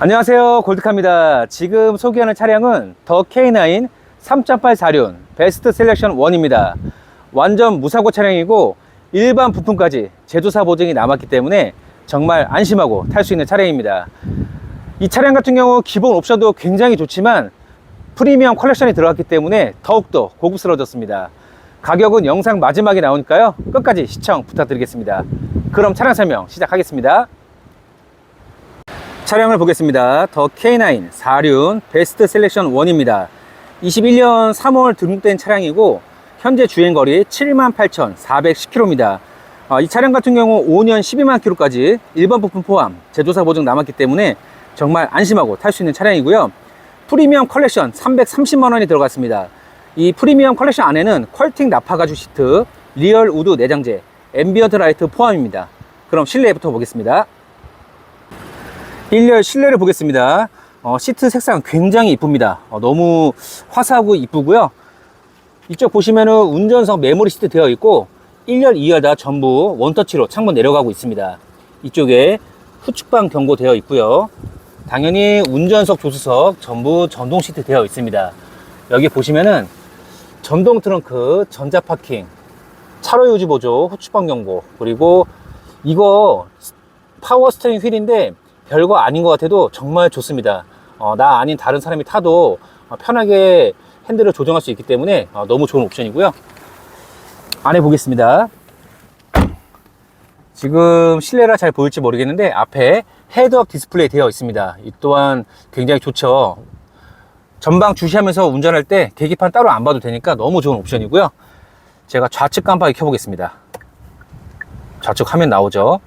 안녕하세요. 골드카입니다. 지금 소개하는 차량은 더 K9 3.8 사륜 베스트 셀렉션 1입니다. 완전 무사고 차량이고 일반 부품까지 제조사 보증이 남았기 때문에 정말 안심하고 탈 수 있는 차량입니다. 이 차량 같은 경우 기본 옵션도 굉장히 좋지만 프리미엄 컬렉션이 들어갔기 때문에 더욱더 고급스러워졌습니다. 가격은 영상 마지막에 나오니까요. 끝까지 시청 부탁드리겠습니다. 그럼 차량 설명 시작하겠습니다 차량을 보겠습니다. 더 K9 4륜 베스트 셀렉션 1입니다. 21년 3월 등록된 차량이고 현재 주행거리 78,410km입니다. 어, 이 차량 같은 경우 5년 12만 km까지 일반 부품 포함 제조사 보증 남았기 때문에 정말 안심하고 탈 수 있는 차량이고요. 프리미엄 컬렉션 330만 원이 들어갔습니다. 이 프리미엄 컬렉션 안에는 퀄팅 나파 가죽 시트, 리얼 우드 내장재, 앰비언트 라이트 포함입니다. 그럼 실내부터 보겠습니다. 1열 실내를 보겠습니다. 어, 시트 색상 굉장히 이쁩니다. 어, 너무 화사하고 이쁘고요. 이쪽 보시면은 운전석 메모리 시트 되어 있고 1열, 2열 다 전부 원터치로 창문 내려가고 있습니다. 이쪽에 후측방 경고 되어 있고요. 당연히 운전석 조수석 전부 전동 시트 되어 있습니다. 여기 보시면은 전동 트렁크, 전자 파킹, 차로 유지 보조, 후측방 경고, 그리고 이거 파워 스티어링 휠인데 별거 아닌 것 같아도 정말 좋습니다. 어, 나 아닌 다른 사람이 타도 어, 편하게 핸들을 조정할 수 있기 때문에 어, 너무 좋은 옵션이고요. 안에 보겠습니다. 지금 실내라 잘 보일지 모르겠는데 앞에 헤드업 디스플레이 되어 있습니다. 이 또한 굉장히 좋죠. 전방 주시하면서 운전할 때 계기판 따로 안 봐도 되니까 너무 좋은 옵션이고요. 제가 좌측 깜빡이 켜보겠습니다. 좌측 화면 나오죠.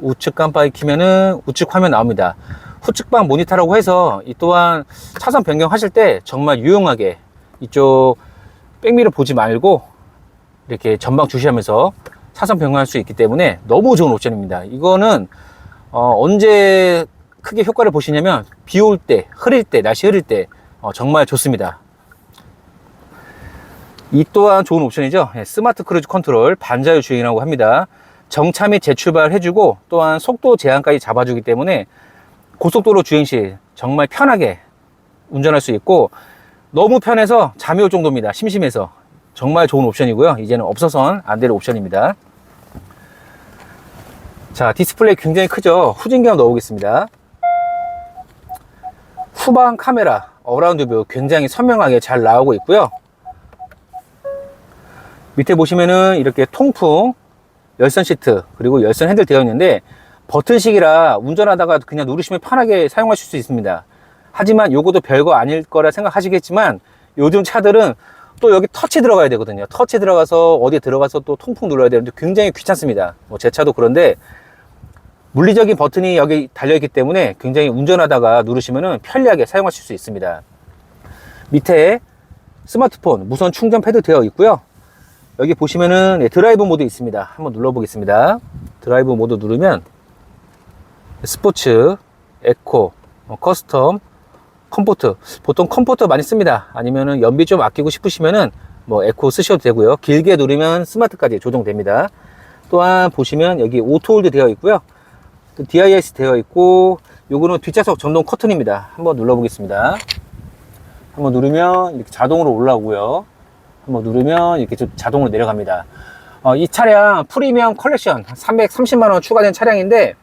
우측 깜빡이 키면은 우측 화면 나옵니다. 후측방 모니터라고 해서 이 또한 차선 변경하실 때 정말 유용하게 이쪽 백미러 보지 말고 이렇게 전방 주시하면서 차선 변경할 수 있기 때문에 너무 좋은 옵션입니다. 이거는 어, 언제 크게 효과를 보시냐면 비 올 때, 흐릴 때, 날씨 흐릴 때 어, 정말 좋습니다. 이 또한 좋은 옵션이죠. 예, 스마트 크루즈 컨트롤 반자율 주행이라고 합니다. 정차 및 재출발 해주고 또한 속도 제한까지 잡아주기 때문에 고속도로 주행 시 정말 편하게 운전할 수 있고 너무 편해서 잠이 올 정도입니다. 심심해서 정말 좋은 옵션이고요. 이제는 없어서는 안될 옵션입니다. 자 디스플레이 굉장히 크죠. 후진경 넣어보겠습니다. 후방 카메라 어라운드 뷰 굉장히 선명하게 잘 나오고 있고요. 밑에 보시면은 이렇게 통풍 열선 시트 그리고 열선 핸들 되어 있는데 버튼식이라 운전하다가 그냥 누르시면 편하게 사용하실 수 있습니다. 하지만 요것도 별거 아닐 거라 생각하시겠지만 요즘 차들은 또 여기 터치 들어가야 되거든요. 터치 들어가서 어디에 들어가서 또 통풍 눌러야 되는데 굉장히 귀찮습니다. 뭐 제 차도 그런데 물리적인 버튼이 여기 달려있기 때문에 굉장히 운전하다가 누르시면 편리하게 사용하실 수 있습니다. 밑에 스마트폰 무선 충전 패드 되어 있고요 여기 보시면은 네, 드라이브 모드 있습니다. 한번 눌러 보겠습니다. 드라이브 모드 누르면 스포츠, 에코, 어, 커스텀, 컴포트. 보통 컴포트 많이 씁니다. 아니면은 연비 좀 아끼고 싶으시면은 뭐 에코 쓰셔도 되고요. 길게 누르면 스마트까지 조정됩니다. 또한 보시면 여기 오토홀드 되어 있고요. 또 DIS 되어 있고 요거는 뒷좌석 전동 커튼입니다. 한번 눌러 보겠습니다. 한번 누르면 이렇게 자동으로 올라오고요. 한번 누르면 이렇게 좀 자동으로 내려갑니다. 어, 이 차량 프리미엄 컬렉션 330만원 추가된 차량인데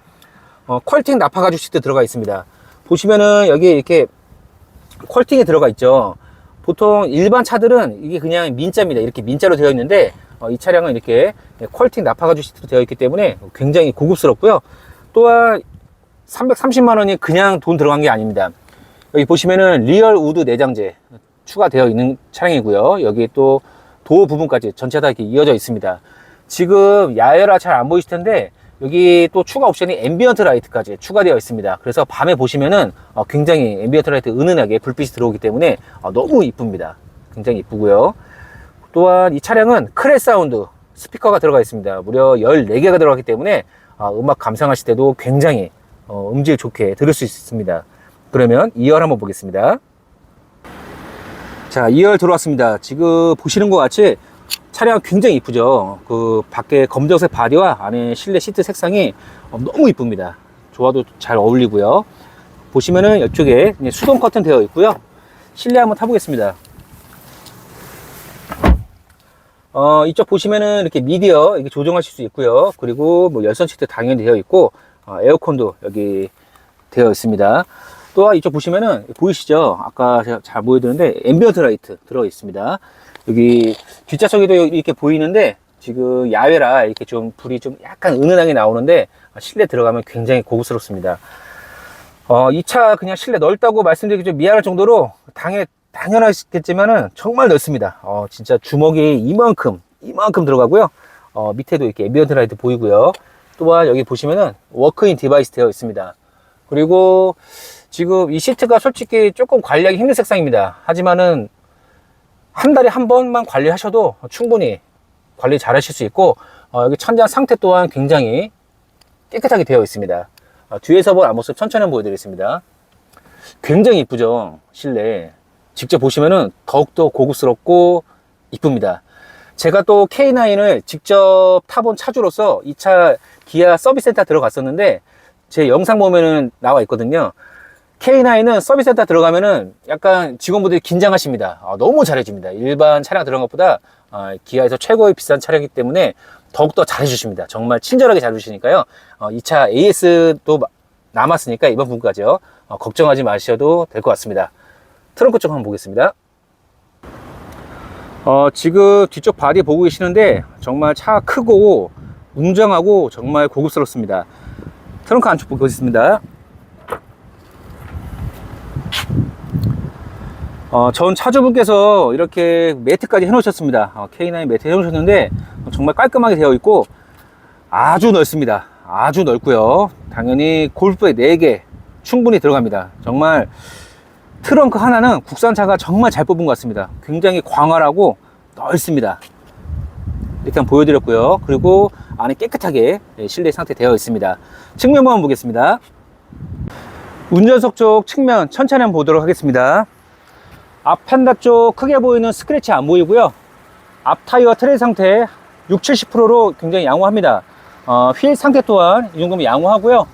어, 퀄팅 나파 가죽 시트 들어가 있습니다. 보시면은 여기 이렇게 퀄팅이 들어가 있죠. 보통 일반 차들은 이게 그냥 민자입니다. 이렇게 민자로 되어 있는데 어, 이 차량은 이렇게 퀄팅 나파 가죽 시트로 되어 있기 때문에 굉장히 고급스럽고요. 또한 330만 원이 그냥 돈 들어간 게 아닙니다. 여기 보시면은 리얼 우드 내장재 추가되어 있는 차량이고요. 여기 또 도어 부분까지 전체 다 이렇게 이어져 있습니다. 지금 야외라 잘 안 보이실 텐데 여기 또 추가 옵션이 앰비언트 라이트까지 추가되어 있습니다. 그래서 밤에 보시면은 어, 굉장히 앰비언트 라이트 은은하게 불빛이 들어오기 때문에 어, 너무 이쁩니다. 굉장히 이쁘고요. 또한 이 차량은 크레 사운드 스피커가 들어가 있습니다. 무려 14개가 들어가기 때문에 어, 음악 감상하실 때도 굉장히 어, 음질 좋게 들을 수 있습니다. 그러면 2열 한번 보겠습니다. 자, 2열 들어왔습니다. 지금 보시는 것 같이 차량 굉장히 이쁘죠. 그 밖에 검정색 바디와 안에 실내 시트 색상이 어, 너무 이쁩니다. 좋아도 잘 어울리고요. 보시면은 이쪽에 수동 커튼 되어 있고요. 실내 한번 타보겠습니다. 어, 이쪽 보시면은 이렇게 미디어 이렇게 조정하실 수 있고요. 그리고 뭐 열선 시트 당연히 되어 있고 어, 에어컨도 여기 되어 있습니다. 또 이쪽 보시면은 보이시죠? 아까 제가 잘 보여드렸는데 앰비언트 라이트 들어 있습니다. 여기 뒷좌석에도 이렇게 보이는데 지금 야외라 이렇게 좀 불이 좀 약간 은은하게 나오는데 실내 들어가면 굉장히 고급스럽습니다. 어, 이 차 그냥 실내 넓다고 말씀드리기 좀 미안할 정도로 당연, 당연하겠지만은 정말 넓습니다. 어, 진짜 주먹이 이만큼, 이만큼 들어가고요. 어, 밑에도 이렇게 앰비언트 라이트 보이고요. 또한 여기 보시면은 워크인 디바이스 되어 있습니다. 그리고 지금 이 시트가 솔직히 조금 관리하기 힘든 색상입니다. 하지만은 한 달에 한 번만 관리하셔도 충분히 관리 잘 하실 수 있고, 어, 여기 천장 상태 또한 굉장히 깨끗하게 되어 있습니다. 어, 뒤에서 본 앞모습 천천히 보여드리겠습니다. 굉장히 이쁘죠? 실내. 직접 보시면은 더욱더 고급스럽고 이쁩니다. 제가 또 K9을 직접 타본 차주로서 이 차 기아 서비스 센터 들어갔었는데 제 영상 보면은 나와 있거든요. K9은 서비스 센터 들어가면은 약간 직원분들이 긴장하십니다. 아, 너무 잘해줍니다. 일반 차량 들어간 것보다 아, 기아에서 최고의 비싼 차량이기 때문에 더욱더 잘해주십니다. 정말 친절하게 잘해주시니까요. 어, 이차 AS도 마- 남았으니까 이번 분까지요. 어, 걱정하지 마셔도 될 것 같습니다. 트렁크 쪽 한번 보겠습니다. 어, 지금 뒤쪽 바디 보고 계시는데 정말 차 크고 웅장하고 정말 고급스럽습니다. 트렁크 안쪽 보겠습니다. 어, 전 차주분께서 이렇게 매트까지 해놓으셨습니다. 어, K9 매트 해놓으셨는데 정말 깔끔하게 되어 있고 아주 넓습니다. 아주 넓고요. 당연히 골프에 4개 충분히 들어갑니다. 정말 트렁크 하나는 국산차가 정말 잘 뽑은 것 같습니다. 굉장히 광활하고 넓습니다. 한번 보여드렸고요. 그리고 안에 깨끗하게 예, 실내 상태 되어 있습니다. 측면 한번 보겠습니다. 운전석 쪽 측면 천천히 한번 보도록 하겠습니다. 앞 판다 쪽 크게 보이는 스크래치 안 보이고요. 앞 타이어 트레이 상태 6, 70%로 굉장히 양호합니다. 어, 휠 상태 또한 이 정도면 양호하고요.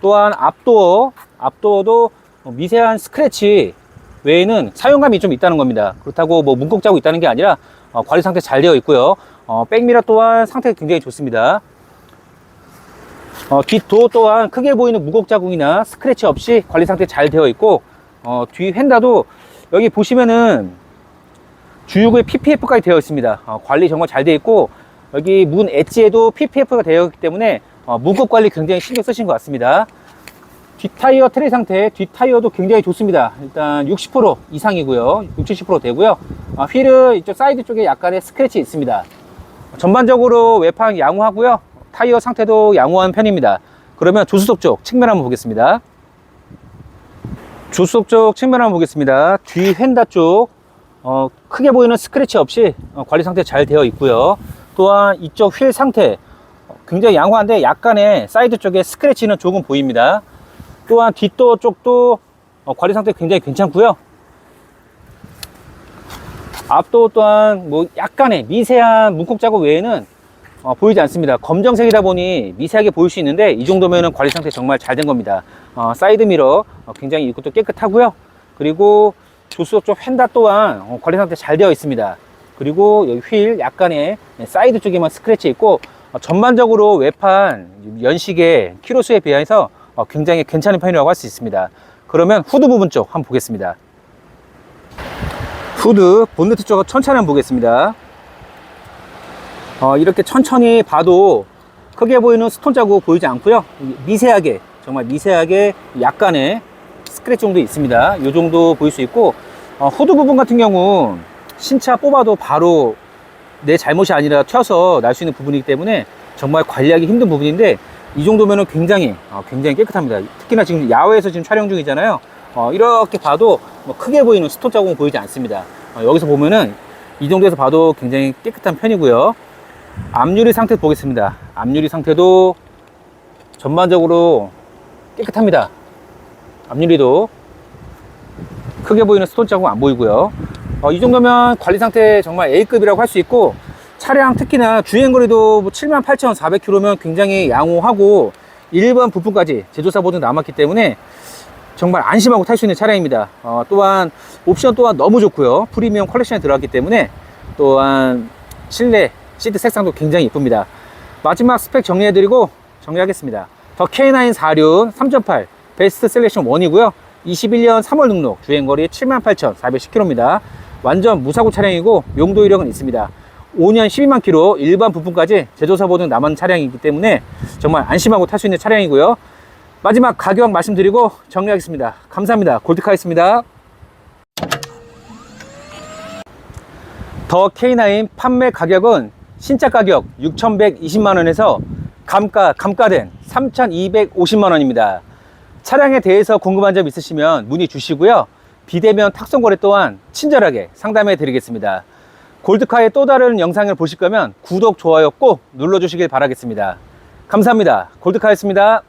또한 앞도어, 앞도어도 미세한 스크래치 외에는 사용감이 좀 있다는 겁니다. 그렇다고 뭐 문콕 자국 있다는 게 아니라 어, 관리 상태 잘 되어 있고요. 어, 백미러 또한 상태가 굉장히 좋습니다. 어, 뒷도어 또한 크게 보이는 무곡 자국이나 스크래치 없이 관리 상태 잘 되어 있고 어, 뒤 휀다도 여기 보시면은 주유구에 PPF까지 되어 있습니다. 어, 관리 정말 잘 되어 있고 여기 문 엣지에도 PPF가 되어 있기 때문에 어, 문콕 관리 굉장히 신경 쓰신 것 같습니다. 뒷타이어 트레이 상태, 뒷타이어도 굉장히 좋습니다. 일단 60% 이상이고요. 60, 70% 되고요. 어, 휠은 이쪽 사이드 쪽에 약간의 스크래치 있습니다. 전반적으로 외판 양호하고요. 타이어 상태도 양호한 편입니다. 그러면 조수석 쪽 측면 한번 보겠습니다. 조수석 쪽 측면 한번 보겠습니다. 뒤 휀다 쪽 어, 크게 보이는 스크래치 없이 어, 관리 상태 잘 되어 있고요. 또한 이쪽 휠 상태 어, 굉장히 양호한데 약간의 사이드 쪽에 스크래치는 조금 보입니다. 또한 뒷도어 쪽도 어, 관리 상태 굉장히 괜찮고요. 앞도 또한 뭐 약간의 미세한 문콕 자국 외에는 어, 보이지 않습니다. 검정색이다 보니 미세하게 보일 수 있는데 이 정도면은 관리 상태 정말 잘 된 겁니다. 어, 사이드 미러 어, 굉장히 이것도 깨끗하고요. 그리고 조수석 쪽 휀다 또한 어, 관리 상태 잘 되어 있습니다. 그리고 여기 휠 약간의 사이드 쪽에만 스크래치 있고 어, 전반적으로 외판 연식의 키로수에 비해서 어, 굉장히 괜찮은 편이라고 할 수 있습니다. 그러면 후드 부분 쪽 한번 보겠습니다. 후드 본네트 쪽 천천히 한번 보겠습니다. 어, 이렇게 천천히 봐도 크게 보이는 스톤 자국 보이지 않고요. 미세하게 정말 미세하게 약간의 스크래치 정도 있습니다. 이 정도 보일 수 있고 어, 후드 부분 같은 경우 신차 뽑아도 바로 내 잘못이 아니라 튀어서 날 수 있는 부분이기 때문에 정말 관리하기 힘든 부분인데 이 정도면은 굉장히 어, 굉장히 깨끗합니다. 특히나 지금 야외에서 지금 촬영 중이잖아요. 어, 이렇게 봐도 뭐 크게 보이는 스톤 자국은 보이지 않습니다. 어, 여기서 보면은 이 정도에서 봐도 굉장히 깨끗한 편이고요. 앞유리 상태 보겠습니다. 앞유리 상태도 전반적으로 깨끗합니다. 앞유리도 크게 보이는 스톤 자국 안 보이고요. 어, 이 정도면 관리 상태 정말 A급이라고 할 수 있고 차량 특히나 주행거리도 뭐 78,400km면 굉장히 양호하고 일반 부품까지 제조사 보증 남았기 때문에 정말 안심하고 탈 수 있는 차량입니다. 어, 또한 옵션 또한 너무 좋고요. 프리미엄 컬렉션에 들어갔기 때문에 또한 실내 시트 색상도 굉장히 이쁩니다. 마지막 스펙 정리해드리고 정리하겠습니다. 더 K9 4륜 3.8 베스트 셀렉션 1이고요. 21년 3월 등록 주행거리 78,410km입니다. 완전 무사고 차량이고 용도 이력은 있습니다. 5년 12만 킬로 일반 부품까지 제조사 보증 남은 차량이기 때문에 정말 안심하고 탈 수 있는 차량이고요. 마지막 가격 말씀드리고 정리하겠습니다. 감사합니다. 골드카였습니다. 더 K9 판매 가격은 신차 가격 6,120만원에서 감가, 감가된 3,250만원입니다. 차량에 대해서 궁금한 점 있으시면 문의 주시고요. 비대면 탁송 거래 또한 친절하게 상담해 드리겠습니다. 골드카의 또 다른 영상을 보실 거면 구독, 좋아요 꼭 눌러주시길 바라겠습니다. 감사합니다. 골드카였습니다.